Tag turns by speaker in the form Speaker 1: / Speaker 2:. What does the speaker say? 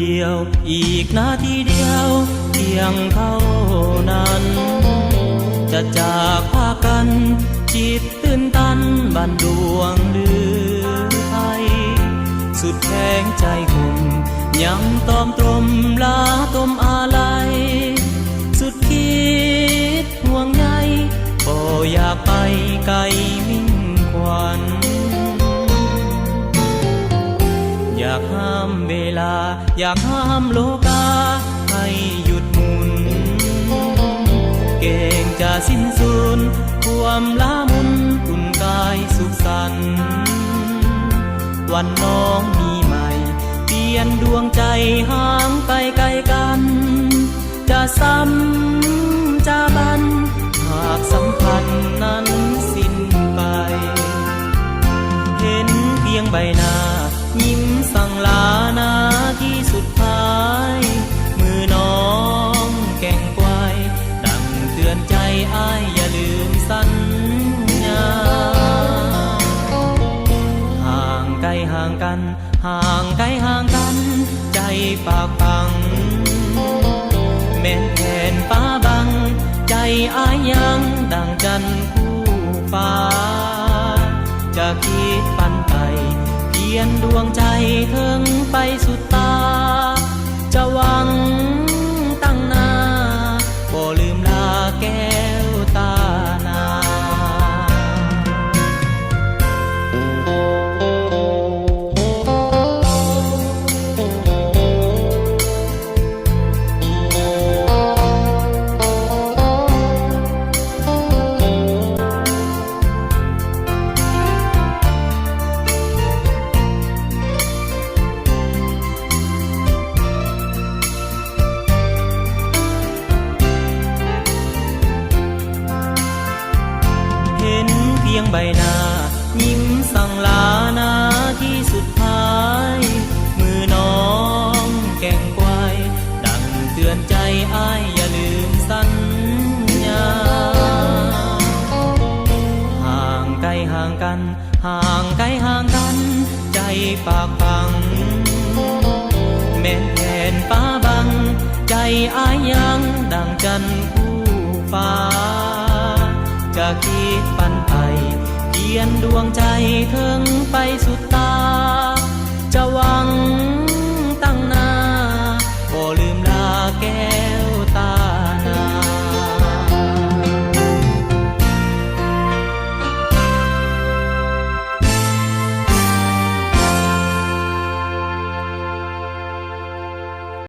Speaker 1: เดียว อีกนาทีเดียวเพียงเท่านั้น จะจากพากัน จิตตื่นตันบันดวงหรือไทย สุดแข็งใจผมยังตอมตรมลาตมอาลัย อยากห้ามโลกาให้หยุดหมุน เก่งจะสิ้นสุดความล้ามุนอุ่นกายสุขสันต์วันน้องมีใหม่ เปลี่ยนดวงใจห่างไปไกลกัน จะซ้ำจะบัน หากสัมพันธ์นั้นสิ้นไป เห็นเพียงใบหน้ายิ้มสั่งลาางกัน ห่างไกลห่างกัน ใจปากฟัง แม่นแทนฟ้าบัง ใจอายยังดังจันคู่ฟ้า จะคิดปันไปเพียนดวงใจเธอ ใบหน้า ยิ้มสั่งลานาที่สุดท้าย มือน้องแก่งไกวดังเตือนใจอ้ายอย่าลืมสัญญา ห่างไกลห่างกัน ห่างไกลห่างกัน ใจปากฟัง แม่นแขนฟ้าบัง ใจอายยังดังจันคู่ฟ้าจะคิดปันไป เปลี่ยนดวงใจถึงไปสุดตา